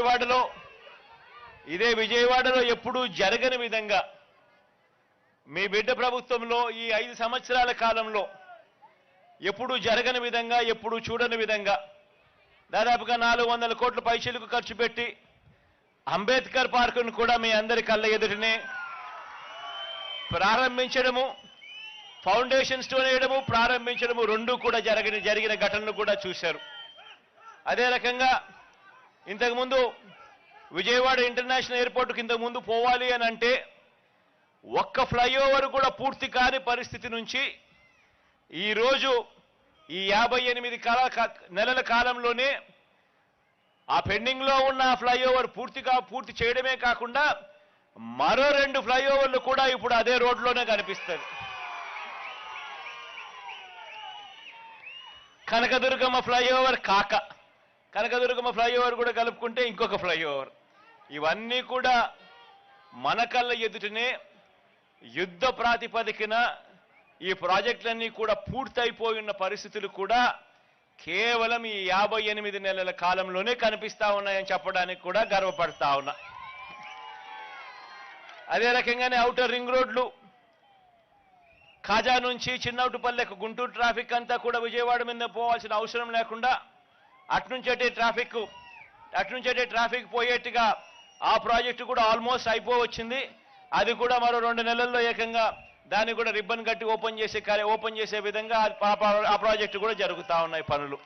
విజయవాడలో ఇదే విజయవాడలో ఎప్పుడూ జరగని విధంగా మీ బిడ్డ ప్రభుత్వంలో ఈ ఐదు సంవత్సరాల కాలంలో ఎప్పుడూ జరగని విధంగా ఎప్పుడూ చూడని విధంగా దాదాపుగా నాలుగు వందల కోట్ల పైసలకు ఖర్చు పెట్టి అంబేద్కర్ పార్కును కూడా మీ అందరి కళ్ళ ఎదుటనే ప్రారంభించడము ఫౌండేషన్ స్టోన్ వేయడము ప్రారంభించడము రెండు కూడా జరిగిన జరిగిన ఘటనలు కూడా చూశారు. అదే రకంగా ఇంతకుముందు విజయవాడ ఇంటర్నేషనల్ ఎయిర్పోర్ట్కి ఇంతకుముందు పోవాలి అని అంటే ఒక్క ఫ్లైఓవర్ కూడా పూర్తి కాని పరిస్థితి నుంచి ఈరోజు ఈ యాభై ఎనిమిది కాల నెలల కాలంలోనే ఆ పెండింగ్లో ఉన్న ఆ ఫ్లైఓవర్ పూర్తిగా పూర్తి చేయడమే కాకుండా మరో రెండు ఫ్లైఓవర్లు కూడా ఇప్పుడు అదే రోడ్లోనే కనిపిస్తుంది కనకదుర్గమ్మ ఫ్లైఓవర్ కాక. కనకదుర్గమ్మ ఫ్లైఓవర్ కూడా కలుపుకుంటే ఇంకొక ఫ్లైఓవర్. ఇవన్నీ కూడా మన కళ్ళ ఎదుటనే యుద్ధ ప్రాతిపదికన ఈ ప్రాజెక్టులన్నీ కూడా పూర్తయిపోయి ఉన్న పరిస్థితులు కూడా కేవలం ఈ యాభై ఎనిమిది నెలల కాలంలోనే కనిపిస్తా ఉన్నాయని చెప్పడానికి కూడా గర్వపడతా ఉన్నా. అదే రకంగానే అవుటర్ రింగ్ రోడ్లు ఖాజా నుంచి చిన్నౌటుపల్లెకు గుంటూరు ట్రాఫిక్ అంతా కూడా విజయవాడ మీద పోవాల్సిన అవసరం లేకుండా అటునుంచటే ట్రాఫిక్ అటునుంచటే ట్రాఫిక్ పోయేట్టుగా ఆ ప్రాజెక్టు కూడా ఆల్మోస్ట్ అయిపోవచ్చింది. అది కూడా మరో రెండు నెలల్లో ఏకంగా దాన్ని కూడా రిబ్బన్ కట్టి ఓపెన్ చేసే ఓపెన్ చేసే విధంగా ఆ- ఆ ఆ ప్రాజెక్టు కూడా జరుగుతూ ఉన్నాయి పనులు.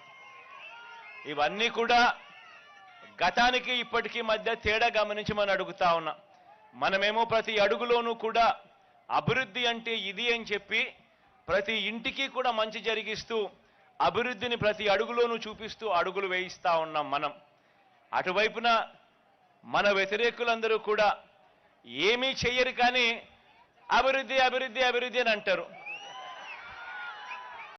ఇవన్నీ కూడా గతానికి ఇప్పటికీ మధ్య తేడా గమనించి మనం అడుగుతా ఉన్నాం. మనమేమో ప్రతి అడుగులోనూ కూడా అభివృద్ధి అంటే ఇది అని చెప్పి ప్రతి ఇంటికి కూడా మంచి జరిగిస్తూ అభివృద్ధిని ప్రతి అడుగులోనూ చూపిస్తూ అడుగులు వేయిస్తా ఉన్నాం మనం. అటువైపున మన వ్యతిరేకులందరూ కూడా ఏమీ చెయ్యరు కానీ అభివృద్ధి అభివృద్ధి అభివృద్ధి అని అంటారు.